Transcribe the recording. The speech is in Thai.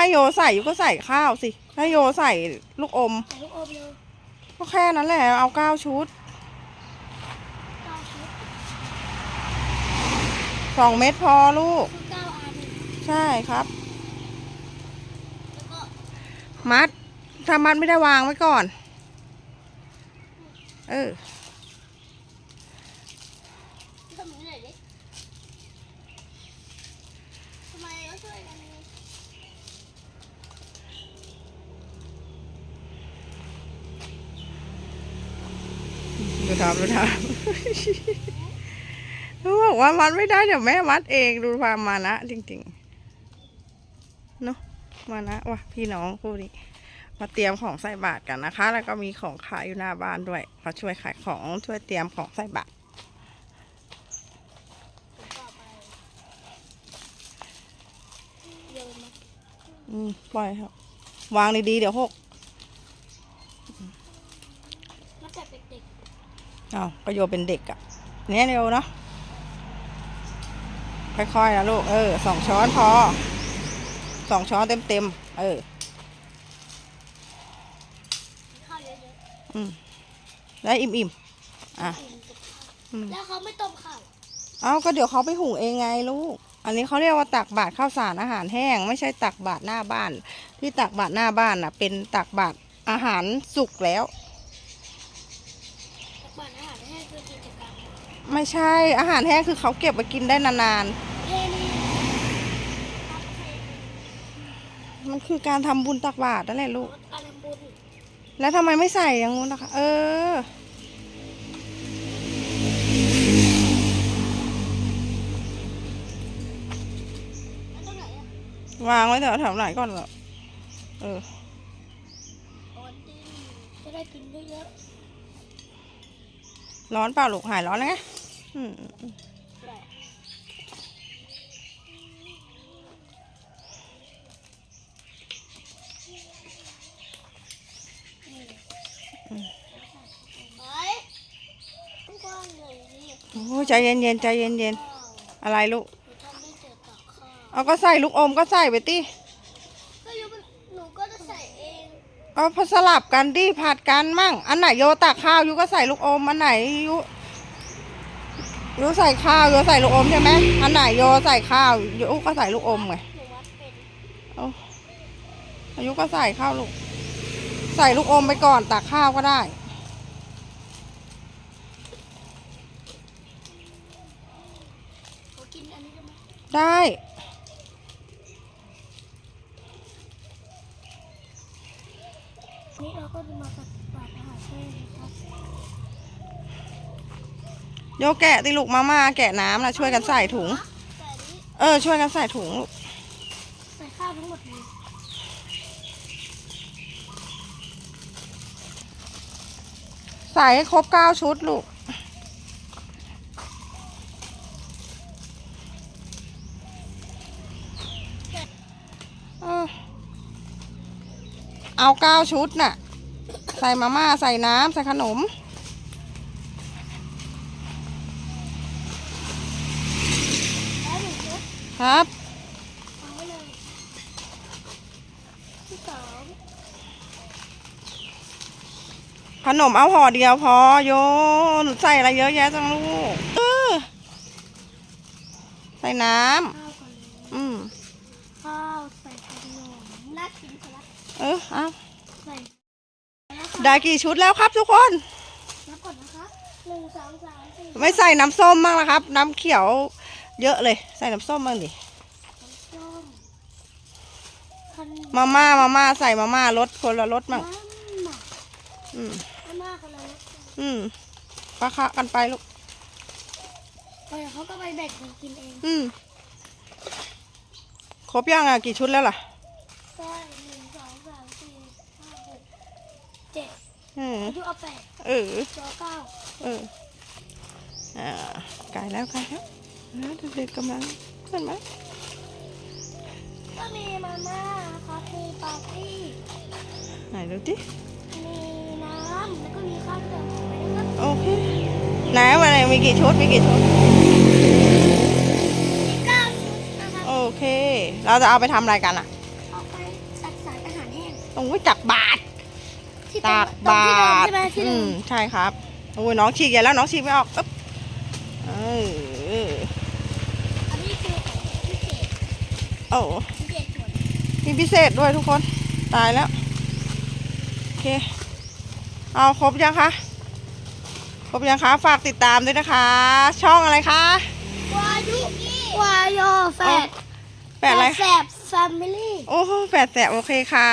ให้โยใส่ยูก็ใส่ข้าวสิ ให้โยใส่ลูกอม ใส่ลูกอมเลยก็แค่นั้นแหละ เอาเก้าชุด เก้าชุดสองเม็ดพอลูก คือเก้าอัน ใช่ครับ แล้วก็มัด ถ้ามัดไม่ได้วางไว้ก่อน เออ ทำนี้หน่อยดิทำไมเราช่วยกัน ดูทำดูทำเขาบอกว่ามัดไม่ได้เดี๋ยวแม่มัดเองดูความมานะจริงๆเนาะมานะว่ะพี่น้องคู่นี้มาเตรียมของใส่บาตรกันนะคะ แล้วก็มีของขายอยู่หน้าบ้านด้วยมาช่วยขายของช่วยเตรียมของใส่บาตรอืมปล่อยครับ วางดีๆเดี๋ยวหก อ้าวก็โยเป็นเด็กอะ่ะเนี่ยเร็วเนาะค่อยๆนะลูก เออสองช้อนพอสองช้อนเต็มๆเออๆข้าวเยอะอืมแล้วอิ่มๆอะๆกินกับข้าวอืมแล้วเขาไม่ต้มข้าวเอาก็เดี๋ยวเขาไปหุงเองไงลูก อันนี้เขาเรียกว่าตักบาตรข้าวสารอาหารแห้ง ไม่ใช่ตักบาตรหน้าบ้าน ที่ตักบาตรหน้าบ้านน่ะ เป็นตักบาตรอาหารสุกแล้ว ตักบาตรอาหารแห้งคือกิจกรรม ไม่ใช่อาหารแห้งคือเขาเก็บไว้กินได้นานเทนี่ครับเทนี่ๆมันคือการทำบุญตักบาตรนั่นแหละลูก การทำบุญแล้วทำไมไม่ใส่อย่างงู้นนะคะ เออ แล้วตรงไหนอะวางไว้แถวแถวไหนก่อนเหรอเออโอนตินจะได้กินเยอะร้อนเปล่าลูกหายร้อนแล้วไง อืมๆได้ไปกว้างๆเลยนี่โอ้ยใจเย็นๆใจเย็นๆอะไรลูกหนูทำได้เจอตักข้าวเอาก็ใส่ลูกอมก็ใส่ไปติก็ยูหนูก็จะใส่เองเอาพอสลับกันดิผัดกันมั่ง อันไหนโยตักข้าวยูก็ใส่ลูกอม อันไหนยู ยูใส่ข้าวโยใส่ลูกอมใช่ไหมอันไหนโยใส่ข้าวโยก็ใส่ลูกอมไงเอาอายุก็ใส่ข้าวลูก ใส่ลูกอมไปก่อนตักข้าวก็ได้ได้นี่เราก็จะมาตักบาตรอาหารแห้งนครับ โยแกะติลูกมาม่าแกะน้ำนะช่วยกันใส่ถุงแต่อันนี้เออ ช่วยกันใส่ถุงลูกใส่ข้าวทั้งหมดเลยใส่ให้ครบเก้าชุดลูกเออเอาเก้าชุดน่ะ ใส่มาม่า ใส่น้ำ ใส่ขนม แล้วหนึ่งชุด ครับเอาไว้เลยที่สองขนมเอาห่อเดียวพอโยนใส่อะไรเยอะแยะจังลูกเออใส่น้ข้าวก่อนเลยำอืมข้าวใส่ขนมน่ากินครับเออเอาใส่แล้วค่ะได้กี่ชุดแล้วครับทุกคนนับก่อนนะคะหนึ่งสองสามสี่ไม่ใส่น้ำส้มบ้างละครับ น้ำเขียว เยอะเลย ใส่น้ำส้มบ้างดิส้มคันมาม่ามาม่าใส่มาม่ารสคนละรสมามั่งม่าอืมมาม่าคนละรสอืมปะคะกันไปลูกเออเขาก็ไปแบ่งกันกินเอง อืมครบยังอะกี่ชุดแล้วล่ะได้หนึ่งสองสามสี่ห้าหกเจ็ดอืมอายุเอาแปดเออตัวเก้าเอออ่าไก่แล้วไก่แล้ว นะเด็กๆกำลังขึ้นไหมก็มีมาม่านะครับมีปาร์ตี้ไหนดูดิมีน้ำแล้วก็มีข้าวเติมไปนะครับโอเคไหนวันไหนมีกี่ชุดมีกี่ชุดมีเก้าชุดนะครับโอเค เราจะเอาไปทำอะไรกันอะเอาไปโอ้ยจักบาทที่ตากตรงบาที่เดิมทใช่ไหมที่อืเดิมมใช่ครับโอ้ยน้องฉีกใหญ่แล้วน้องฉีกไม่ออกอึ๊บเออ อันนี้คือของพิเศษ โอ้พิเศษส่วนมีพิเศษด้วยทุกคน ตายแล้ว โอเค เอาครบยังคะ ครบยังคะ ฝากติดตามด้วยนะคะ ช่องอะไรคะวายุวายอแฟดแปดอะไรแสบแฟมิลี่ โอ้โหแปดแสบโอเคค่ะ